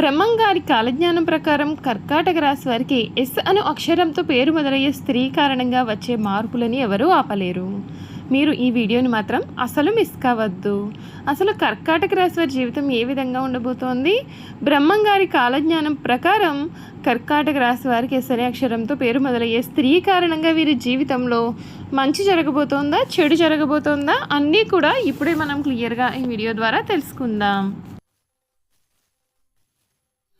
బ్రహ్మంగారి కాలజ్ఞానం ప్రకారం కర్కాటక రాశి వారికి ఎస్ అను అక్షరంతో పేరు మొదలయ్యే స్త్రీ కారణంగా వచ్చే మార్పులని ఎవరూ ఆపలేరు. మీరు ఈ వీడియోని మాత్రం అసలు మిస్ కావద్దు. అసలు కర్కాటక రాశి వారి జీవితం ఏ విధంగా ఉండబోతోంది? బ్రహ్మం గారి కాలజ్ఞానం ప్రకారం కర్కాటక రాశి వారికి ఎస్ అనే అక్షరంతో పేరు మొదలయ్యే స్త్రీ కారణంగా వీరి జీవితంలో మంచి జరగబోతోందా? చెడు జరగబోతోందా? అన్నీ కూడా ఇప్పుడే మనం క్లియర్గా ఈ వీడియో ద్వారా తెలుసుకుందాం.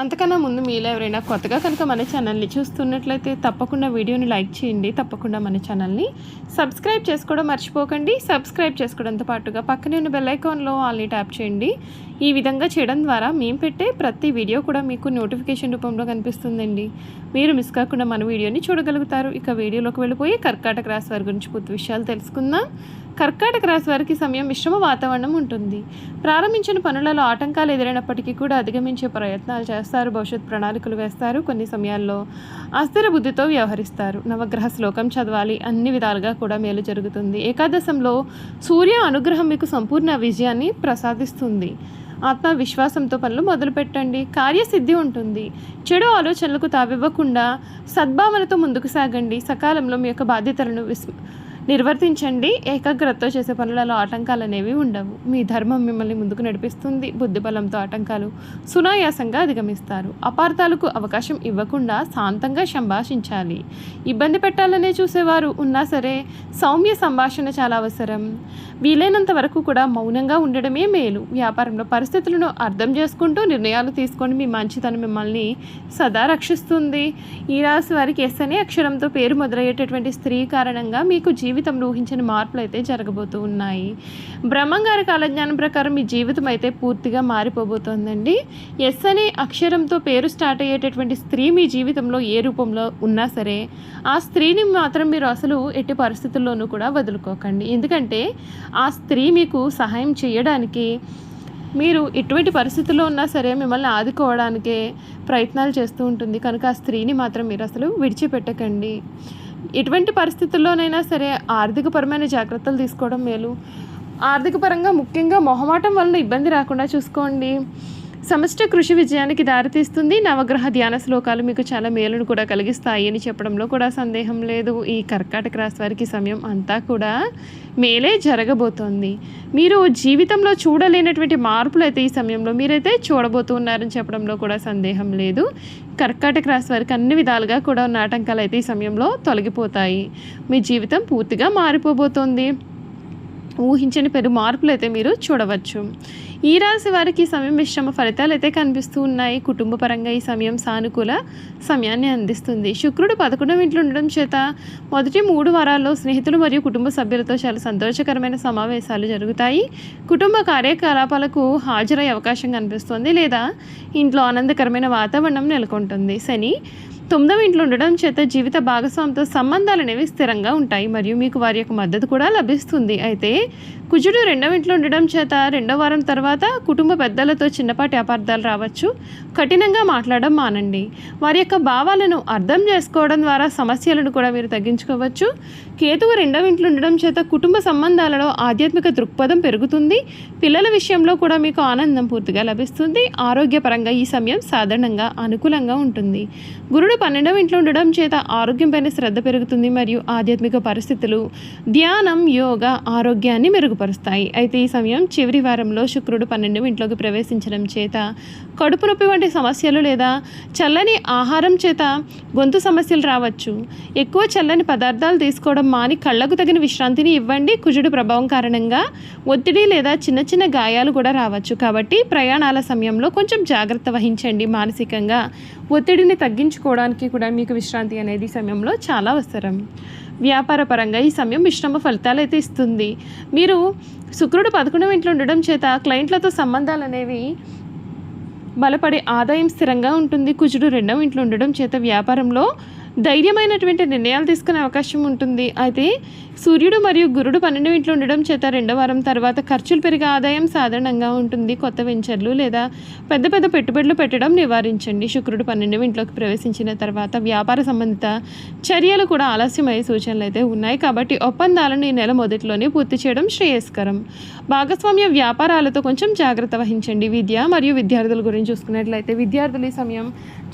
అంతకన్నా ముందు మీలో ఎవరైనా కొత్తగా కనుక మన ఛానల్ని చూస్తున్నట్లయితే తప్పకుండా వీడియోని లైక్ చేయండి తప్పకుండా మన ఛానల్ని సబ్స్క్రైబ్ చేసుకోవడం మర్చిపోకండి. సబ్స్క్రైబ్ చేసుకోవడంతో పాటుగా పక్కనే ఉన్న బెల్లైకాన్లో ఆల్ని ట్యాప్ చేయండి. ఈ విధంగా చేయడం ద్వారా మేము పెట్టే ప్రతి వీడియో కూడా మీకు నోటిఫికేషన్ రూపంలో కనిపిస్తుందండి. మీరు మిస్ కాకుండా మన వీడియోని చూడగలుగుతారు. ఇక వీడియోలోకి వెళ్ళిపోయి కర్కాటక రాశి వారి గురించి పూర్తి విషయాలు తెలుసుకుందాం. కర్కాటక రాశి వారికి సమయం మిశ్రమ వాతావరణం ఉంటుంది. ప్రారంభించిన పనులలో ఆటంకాలు ఎదురైనప్పటికీ కూడా అధిగమించే ప్రయత్నాలు చేస్తారు. భవిష్యత్ ప్రణాళికలు వేస్తారు కొన్ని సమయాల్లో అస్థిర బుద్ధితో వ్యవహరిస్తారు. నవగ్రహ శ్లోకం చదవాలి అన్ని విధాలుగా కూడా మేలు జరుగుతుంది. ఏకాదశంలో సూర్య అనుగ్రహం మీకు సంపూర్ణ విజయాన్ని ప్రసాదిస్తుంది. ఆత్మవిశ్వాసంతో పనులు మొదలు పెట్టండి కార్యసిద్ధి ఉంటుంది. చెడు ఆలోచనలకు తావివ్వకుండా సద్భావనతో ముందుకు సాగండి. సకాలంలో మీ యొక్క బాధ్యతలను విస్ నిర్వర్తించండి. ఏకాగ్రతతో చేసే పనులలో ఆటంకాలు అనేవి ఉండవు. మీ ధర్మం మిమ్మల్ని ముందుకు నడిపిస్తుంది. బుద్ధిబలంతో ఆటంకాలు సునాయాసంగా అధిగమిస్తారు. అపార్థాలకు అవకాశం ఇవ్వకుండా శాంతంగా సంభాషించాలి. ఇబ్బంది పెట్టాలనే చూసేవారు ఉన్నా సరే సౌమ్య సంభాషణ చాలా అవసరం. వీలైనంత వరకు కూడా మౌనంగా ఉండడమే మేలు. వ్యాపారంలో పరిస్థితులను అర్థం చేసుకుంటూ నిర్ణయాలు తీసుకొని మీ మంచితనం మిమ్మల్ని సదా రక్షిస్తుంది. ఈ రాశి వారికి ఎస్ అనే అక్షరంతో పేరు మొదలయ్యేటటువంటి స్త్రీ కారణంగా మీకు జీవితంలో ఊహించని మార్పులు అయితే జరగబోతూ ఉన్నాయి. బ్రహ్మంగారి కాలజ్ఞానం ప్రకారం మీ జీవితం అయితే పూర్తిగా మారిపోబోతోందండి. ఎస్ అనే అక్షరంతో పేరు స్టార్ట్ అయ్యేటటువంటి స్త్రీ మీ జీవితంలో ఏ రూపంలో ఉన్నా సరే ఆ స్త్రీని మాత్రం మీరు అసలు ఎట్టి పరిస్థితుల్లోనూ కూడా వదులుకోకండి. ఎందుకంటే ఆ స్త్రీ మీకు సహాయం చేయడానికి మీరు ఎటువంటి పరిస్థితుల్లో ఉన్నా సరే మిమ్మల్ని ఆదుకోవడానికే ప్రయత్నాలు చేస్తూ ఉంటుంది. కనుక ఆ స్త్రీని మాత్రం మీరు అసలు విడిచిపెట్టకండి. ఎటువంటి పరిస్థితుల్లోనైనా సరే ఆర్థికపరమైన జాగ్రత్తలు తీసుకోవడం మేలు. ఆర్థికపరంగా ముఖ్యంగా మొహమాటం వలన ఇబ్బంది రాకుండా చూసుకోండి. సమష్ట కృషి విజయానికి దారితీస్తుంది. నవగ్రహ ధ్యాన శ్లోకాలు మీకు చాలా మేలును కూడా కలిగిస్తాయి అని చెప్పడంలో కూడా సందేహం లేదు. ఈ కర్కాటక రాశి వారికి సమయం అంతా కూడా మేలే జరగబోతోంది. మీరు జీవితంలో చూడలేనటువంటి మార్పులు అయితే ఈ సమయంలో మీరైతే చూడబోతున్నారని చెప్పడంలో కూడా సందేహం లేదు. కర్కాటక రాశి వారికి అన్ని విధాలుగా కూడా ఉన్న ఆటంకాలు అయితే ఈ సమయంలో తొలగిపోతాయి. మీ జీవితం పూర్తిగా మారిపోబోతోంది. ఊహించని పెరు మార్పులు అయితే మీరు చూడవచ్చు. ఈ రాశి వారికి ఈ సమయం మిశ్రమ ఫలితాలు అయితే కనిపిస్తూ ఉన్నాయి కుటుంబ పరంగా ఈ సమయం సానుకూల సమయాన్ని అందిస్తుంది. శుక్రుడు పదకొండవ ఇంట్లో ఉండడం చేత మొదటి మూడు వారాల్లో స్నేహితులు మరియు కుటుంబ సభ్యులతో చాలా సంతోషకరమైన సమావేశాలు జరుగుతాయి. కుటుంబ కార్యకలాపాలకు హాజరయ్యే అవకాశం కనిపిస్తుంది లేదా ఇంట్లో ఆనందకరమైన వాతావరణం నెలకొంటుంది. శని తొమ్మిదవ ఇంట్లో ఉండడం చేత జీవిత భాగస్వామితో సంబంధాలు అనేవి స్థిరంగా ఉంటాయి. మరియు మీకు వారి యొక్క మద్దతు కూడా లభిస్తుంది. అయితే కుజుడు రెండవ ఇంట్లో ఉండడం చేత రెండో వారం తర్వాత కుటుంబ పెద్దలతో చిన్నపాటి అపార్థాలు రావచ్చు. కఠినంగా మాట్లాడడం మానండి. వారి యొక్క భావాలను అర్థం చేసుకోవడం ద్వారా సమస్యలను కూడా మీరు తగ్గించుకోవచ్చు. కేతువు రెండవ ఇంట్లో ఉండడం చేత కుటుంబ సంబంధాలలో ఆధ్యాత్మిక దృక్పథం పెరుగుతుంది. పిల్లల విషయంలో కూడా మీకు ఆనందం పూర్తిగా లభిస్తుంది. ఆరోగ్యపరంగా ఈ సమయం సాధారణంగా అనుకూలంగా ఉంటుంది. గురుడు పన్నెండవ ఇంట్లో ఉండడం చేత ఆరోగ్యంపైన శ్రద్ధ పెరుగుతుంది. మరియు ఆధ్యాత్మిక పరిస్థితులు ధ్యానం యోగా ఆరోగ్యాన్ని మెరుగు మెరుగుపరుస్తాయి. అయితే ఈ సమయం చివరి వారంలో శుక్రుడు పన్నెండు ఇంట్లోకి ప్రవేశించడం చేత కడుపు నొప్పి వంటి సమస్యలు లేదా చల్లని ఆహారం చేత గొంతు సమస్యలు రావచ్చు. ఎక్కువ చల్లని పదార్థాలు తీసుకోవడం మాని కళ్ళకు తగిన విశ్రాంతిని ఇవ్వండి. కుజుడు ప్రభావం కారణంగా ఒత్తిడి లేదా చిన్న చిన్న గాయాలు కూడా రావచ్చు. కాబట్టి ప్రయాణాల సమయంలో కొంచెం జాగ్రత్త వహించండి. మానసికంగా ఒత్తిడిని తగ్గించుకోవడానికి కూడా మీకు విశ్రాంతి అనేది ఈ సమయంలో చాలా అవసరం. వ్యాపార పరంగా ఈ సమయం మిశ్రమ ఫలితాలు అయితే ఇస్తుంది. మీరు శుక్రుడు పదకొండవ ఇంట్లో ఉండడం చేత క్లయింట్లతో సంబంధాలు అనేవి బలపడే ఆదాయం స్థిరంగా ఉంటుంది. కుజుడు రెండవ ఇంట్లో ఉండడం చేత వ్యాపారంలో ధైర్యమైనటువంటి నిర్ణయాలు తీసుకునే అవకాశం ఉంటుంది. అయితే సూర్యుడు మరియు గురుడు పన్నెండు ఇంట్లో ఉండడం చేత రెండవ వారం తర్వాత ఖర్చులు పెరిగే ఆదాయం సాధారణంగా ఉంటుంది. కొత్త వెంచర్లు లేదా పెద్ద పెద్ద పెట్టుబడులు పెట్టడం నివారించండి. శుక్రుడు పన్నెండు ఇంట్లోకి ప్రవేశించిన తర్వాత వ్యాపార సంబంధిత చర్యలు కూడా ఆలస్యమయ్యే సూచనలు అయితే ఉన్నాయి. కాబట్టి ఒప్పందాలను ఈ నెల మొదట్లోనే పూర్తి చేయడం శ్రేయస్కరం. భాగస్వామ్య వ్యాపారాలతో కొంచెం జాగ్రత్త వహించండి. విద్య మరియు విద్యార్థుల గురించి చూసుకున్నట్లయితే విద్యార్థులు ఈ సమయం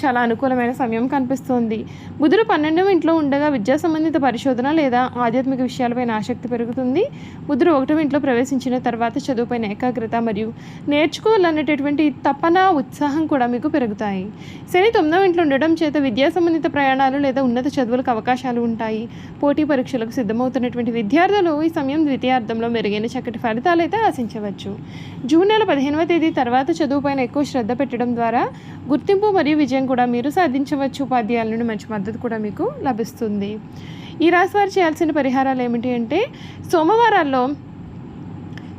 చాలా అనుకూలమైన సమయం కనిపిస్తోంది. బుధుడు పన్నెండవ ఇంట్లో ఉండగా విద్యా సంబంధిత పరిశోధన లేదా ఆధ్యాత్మిక విషయాలపైన ఆసక్తి పెరుగుతుంది. బుధుడు ఒకటవ ఇంట్లో ప్రవేశించిన తర్వాత చదువుపైన ఏకాగ్రత మరియు నేర్చుకోవాలనేటటువంటి తపన ఉత్సాహం కూడా మీకు పెరుగుతాయి. శని తొమ్మిదవ ఇంట్లో ఉండడం చేత విద్యా సంబంధిత ప్రయాణాలు లేదా ఉన్నత చదువులకు అవకాశాలు ఉంటాయి. పోటీ పరీక్షలకు సిద్ధమవుతున్నటువంటి విద్యార్థులు ఈ సమయం ద్వితీయార్థంలో మెరుగైన చక్కటి ఫలితాలు అయితే ఆశించవచ్చు. జూన్ నెల పదిహేనవ తేదీ తర్వాత చదువుపైన ఎక్కువ శ్రద్ధ పెట్టడం ద్వారా గుర్తింపు మరియు విజయం కూడా మీరు సాధించవచ్చు ఉపాధ్యాయుల నుండి మంచి మద్దతు కూడా మీకు లభిస్తుంది. ఈ రాశి వారు చేయాల్సిన పరిహారాలు ఏమిటి అంటే సోమవారాల్లో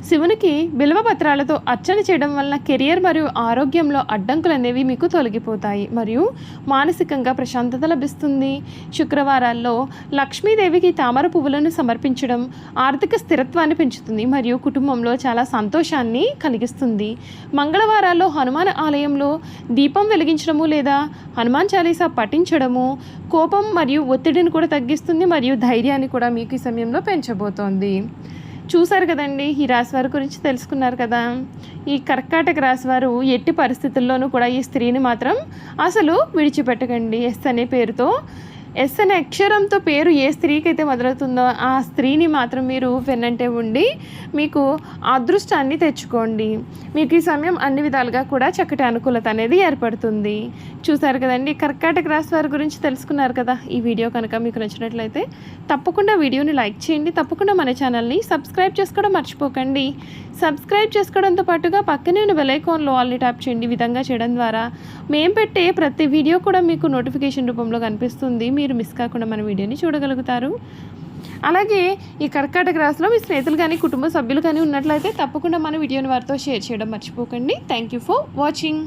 శివునికి బిల్వపత్రాలతో అర్చన చేయడం వలన కెరియర్ మరియు ఆరోగ్యంలో అడ్డంకులు అనేవి మీకు తొలగిపోతాయి. మరియు మానసికంగా ప్రశాంతత లభిస్తుంది. శుక్రవారాల్లో లక్ష్మీదేవికి తామర పువ్వులను సమర్పించడం ఆర్థిక స్థిరత్వాన్ని పెంచుతుంది మరియు కుటుంబంలో చాలా సంతోషాన్ని కలిగిస్తుంది. మంగళవారాల్లో హనుమాన్ ఆలయంలో దీపం వెలిగించడము లేదా హనుమాన్ చాలీసా పఠించడము కోపం మరియు ఒత్తిడిని కూడా తగ్గిస్తుంది మరియు ధైర్యాన్ని కూడా మీకు ఈ సమయంలో పెంచబోతోంది. చూశారు కదండి ఈ రాశివారి గురించి తెలుసుకున్నారు కదా. ఈ కర్కాటక రాశివారు ఎట్టి పరిస్థితుల్లోనూ కూడా ఈ స్త్రీని మాత్రం అసలు విడిచిపెట్టకండి ఎస్ అనే పేరుతో ఎస్ అనే అక్షరంతో పేరు ఏ స్త్రీకి అయితే మొదలవుతుందో ఆ స్త్రీని మాత్రం మీరు వెన్నంటే ఉండి మీకు అదృష్టాన్ని తెచ్చుకోండి. మీకు ఈ సమయం అన్ని విధాలుగా కూడా చక్కటి అనుకూలత అనేది ఏర్పడుతుంది. చూసారు కదండి కర్కాటక రాశి వారి గురించి తెలుసుకున్నారు కదా? ఈ వీడియో కనుక మీకు నచ్చినట్లయితే తప్పకుండా వీడియోని లైక్ చేయండి. తప్పకుండా మన ఛానల్ని సబ్స్క్రైబ్ చేసుకోవడం మర్చిపోకండి. సబ్స్క్రైబ్ చేసుకోవడంతో పాటుగా పక్కనే ఉన్న బెలైకాన్లో ఆల్ని ట్యాప్ చేయండి. విధంగా చేయడం ద్వారా మేము పెట్టే ప్రతి వీడియో కూడా మీకు నోటిఫికేషన్ రూపంలో కనిపిస్తుంది. మీరు మిస్ కాకుండా మన వీడియోని చూడగలుగుతారు. అలాగే ఈ కర్కాటక రాశిలో మీ స్నేహితులు కానీ కుటుంబ సభ్యులు కానీ ఉన్నట్లయితే తప్పకుండా మన వీడియోని వారితో షేర్ చేయడం మర్చిపోకండి. Thank you for watching